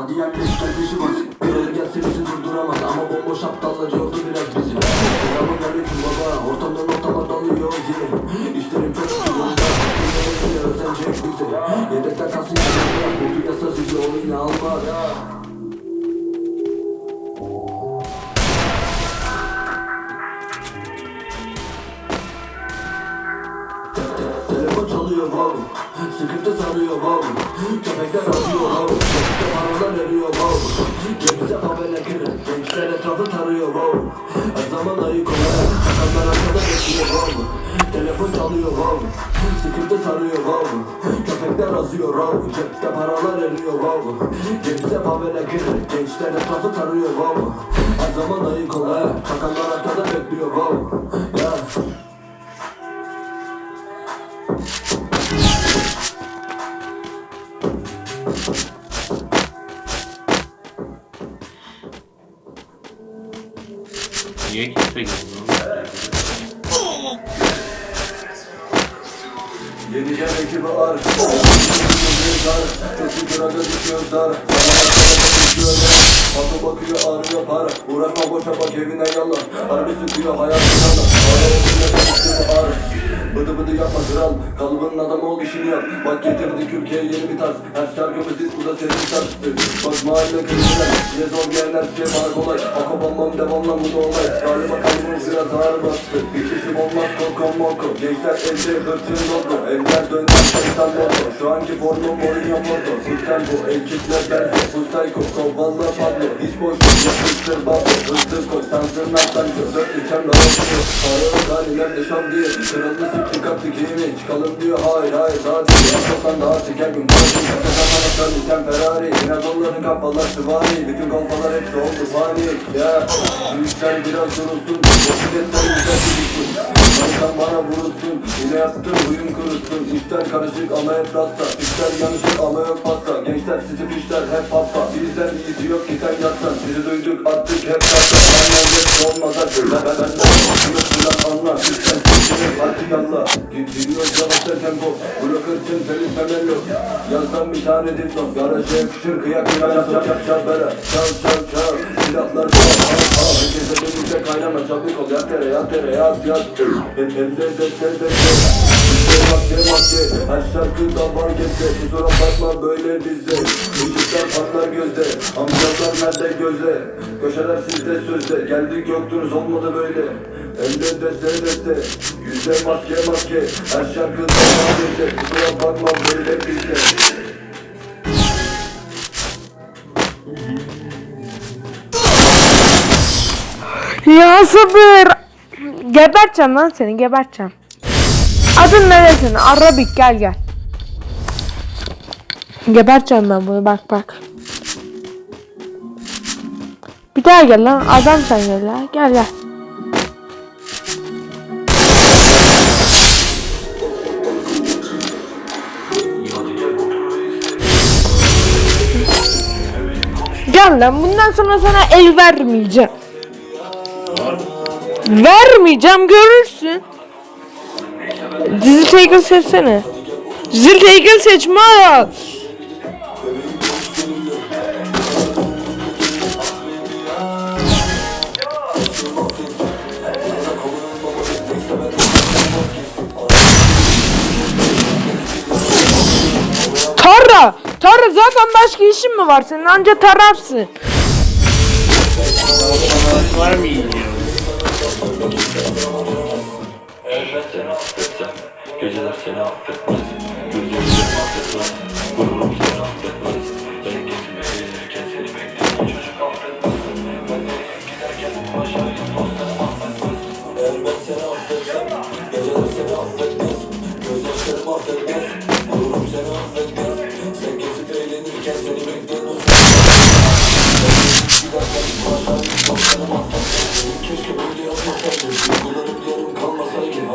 Hadi yerleş kardeşi bas Görev gelse bizi durduramaz. Ama bomboş aptallar yoktu biraz bizim Selamun aleyküm baba Ortamdan ortama dalıyor yeah. İşlerim çok Dinlemekle özenecek bize Yedekten kalsın Bu piyasa sizi oyuna almaz Çalıyor wow Sıkıntı sarıyor wow Köpekler arıyor wow Köpekte paralar eriyor wow Cebize favela kırın Gençler etrafı tarıyor wow Her zaman ayık olan Sakanlar arkada bekliyor wow Telefon çalıyor wow Sıkıntı sarıyor wow Köpekler azıyor wow Cepte paralar eriyor wow Cebize favela kırın Gençler etrafı tarıyor wow Her zaman ayık olan Sakanlar arkada bekliyor wow Niye gitme gidiyorsun? Yeneceğim ekibi ar Çok şükür aga düşüyor dar. Bakı bakıyor arıyor para Uğraşma boşa bak evine yallah. Harbi sıkıyor hayatın yallah Para olunca çalıştığını ar Bıdı bıdı yapma kral. Kalıbının adamı ol işini yap. Bak getirdi Türkiye yeni bir tarz. Her şarkımız ilk burada senin tartıştı Bak mahalle kriminal Yine zor gelen her şey bana kolay. Ako bombam devamla bu olay Galiba kalbimiz biraz ağır bastı. Bir kişim olmaz korkom morko Gençler elde hırçın logo Evler döner şeytan logo Şu anki formum Mourinho Porto Full tempo ekipler benzi. Full psycho Kovalla Pablo. Hiç boş yapıştır bablo Hızlı koy sansın alttan Dört ülkemle olmuyor Para yok haliler yaşam diye. Kralını siktik attık iyi mi Çıkalım diyor. Hayır hayır Daha değil. Çoktan daha teker gün Kalsın Kaka kafana söyleyeceğim Ferrari Yine onların kafalar süvari Bütün kolpalar hepsi oldu. Fani Ya. Büyükler biraz durulsun. Motivetler güzel gidilsin Sen bana vurulsun. Yine yaptın huyun kurusun. İşler karışık ama hep rasta. İşler yanışık ama yok pasta. Gençler sizi fişler hep papa Bizden iyisi yok ki sen yatsan. Sizi duyduk attık hep rasta Ben yazdık olmaz. Artık Ben ben ben yalla Gidiyor yavaşça tempo Bırakırsın Feliz Femelo Yazdan bir tane dipnot Garaja yakışır kıyak kıyak Çap çap çap çap bera Çal çal çal. Silahlar Herkese birlikte kaynama çabuk ol. Yat yere yat yere yat yat. Hem de de de de. De madde madde Her var gezde Kusura bakma böyle bizde. Müzikler patlar gözde. Amcalar nerede gözde? Köşeler sizde sözde. Geldik yoktunuz olmadı böyle Elde deste deste Yüzde maske maske Her şarkıda gezde Kusura bakma böyle bizde Ya sabır. Geberteceğim lan seni geberteceğim. Adın ne senin? Arabik gel gel. Geberteceğim ben bunu bak bak. Bir daha gel lan adam sen gel lan gel gel. Gel lan bundan sonra sana el vermeyeceğim. Vermeyeceğim görürsün. Dizi Tiger seçsene. Dizi Tiger seçme. Tara! Tara zaten başka işin mi var? Senin anca tararsın. Var mı seni affetsem Geceler seni affetmez. Gözlerim seni affetmez. Gururum seni affetmez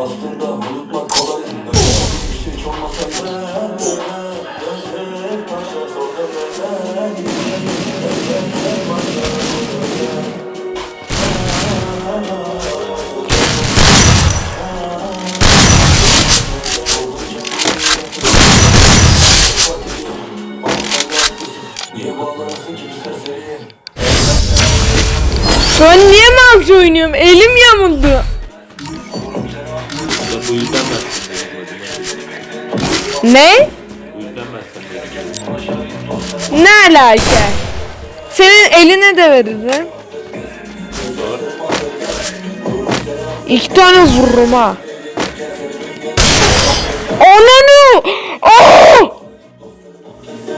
Aslında unutmak kolay. Şey hiç olmasaydı Ben niye mouse oynuyorum? Elim yamuldu. Ne? Ne alaka? Senin eline de veririm. Doğru. İki tane vururum ha. Ah!